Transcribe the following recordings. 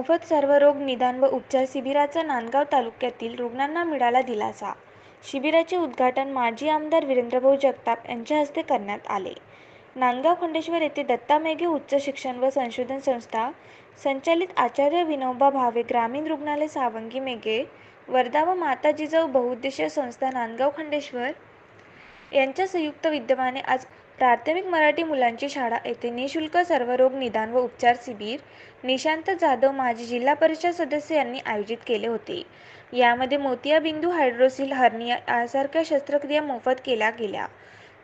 मोफत सर्वरोग निदान व उपचार शिबिराचा नांदगाव तालुक्यातील रुग्णांना मिळाला दिलासा. शिबिराचे उद्घाटन माजी आमदार वीरेंद्रभाऊ जगताप यांच्या हस्ते करण्यात आले. नांदगाव खंडेश्वर येथे दत्ता मेघे उच्च शिक्षण व संशोधन संस्था संचालित आचार्य विनोबा भावे ग्रामीण रुग्णालय सावंगी मेघे वर्धा व माता जिजाऊ बहुउद्देशीय संस्था नांदगाव खंडेश्वर यांच्या संयुक्त विद्यमाने आज प्राथमिक मराठी मुलांची शाळा येथे निशुल्क सर्वरोग निदान व उपचार शिबिर निशांत जाधव माजी जिल्हा परिषद सदस्य यांनी आयोजित केले होते. यामध्ये मोतियाबिंदू हायड्रोसिल हर्निया यासारख्या शस्त्रक्रिया मोफत केल्या गेल्या.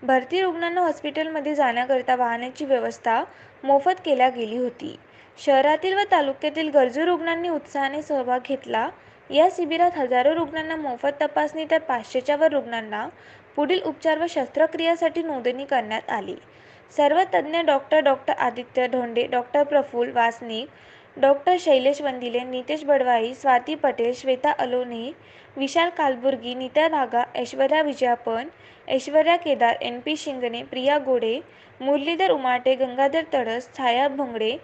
भरती रुग्णांना हॉस्पिटलमध्ये जाण्याकरिता वाहनाची व्यवस्था मोफत केल्या गेली होती. शहरातील व तालुक्यातील गरजू रुग्णांनी उत्साहाने सहभाग घेतला या शिबिरात हजारो रुग्णांना मोफत तपासणी तर पाचशेच्या वर रुग्णांना पुढील उपचार व शस्त्रक्रियासाठी नोंदणी करण्यात आली. सर्व तज्ज्ञ doctor doctor Aditya Dhonde doctor Praful Vasnik doctor Shailesh Vandile Nitesh Badwai Swati Patel Shweta Alone Vishal Kalburgi Neeta Dhaga Aishwarya Vijayapan Aishwarya Kedar N P Shingane Priya Gode Muralidhar Umate Gangadhar Tadas छाया भोंगडे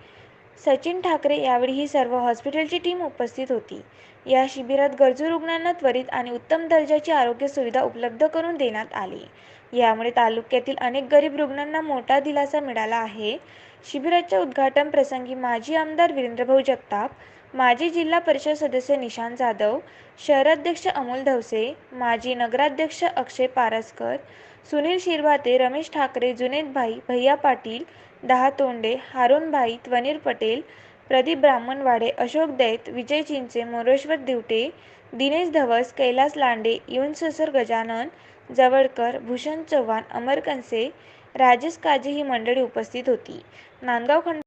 सचिन ठाकरे यावेळी ही सर्व हॉस्पिटलची team उपस्थित होती. या शिबिरात गरजू रुग्णांना त्वरित आणि उत्तम दर्जाची आरोग्य सुविधा उपलब्ध करून देण्यात आली. यामुळे तालुक्यातील अनेक गरीब रुग्णांना मोठा दिलासा मिळाला आहे. शिबिराच्या उद्घाटन प्रसंगी माजी आमदार वीरेंद्रभाऊ जगताप माजी जिल्हा परिषद सदस्य निशांत जाधव शहराध्यक्ष अमोल धवसे माजी नगराध्यक्ष अक्षय पारसकर सुनील शिरभाते रमेश ठाकरे जुनेदभाई भैया पाटील दहा तोंडे हारोनभाई त्वनीर पटेल प्रदीप ब्राह्मणवाडे अशोक दैत विजय चिंचे मोरेश्वर दिवटे दिनेश धवस कैलास लांडे युनससर गजानन जवळकर भूषण चव्हाण अमर कनसे राजेश काजे ही मंडळी उपस्थित होती. नांदगाव खंड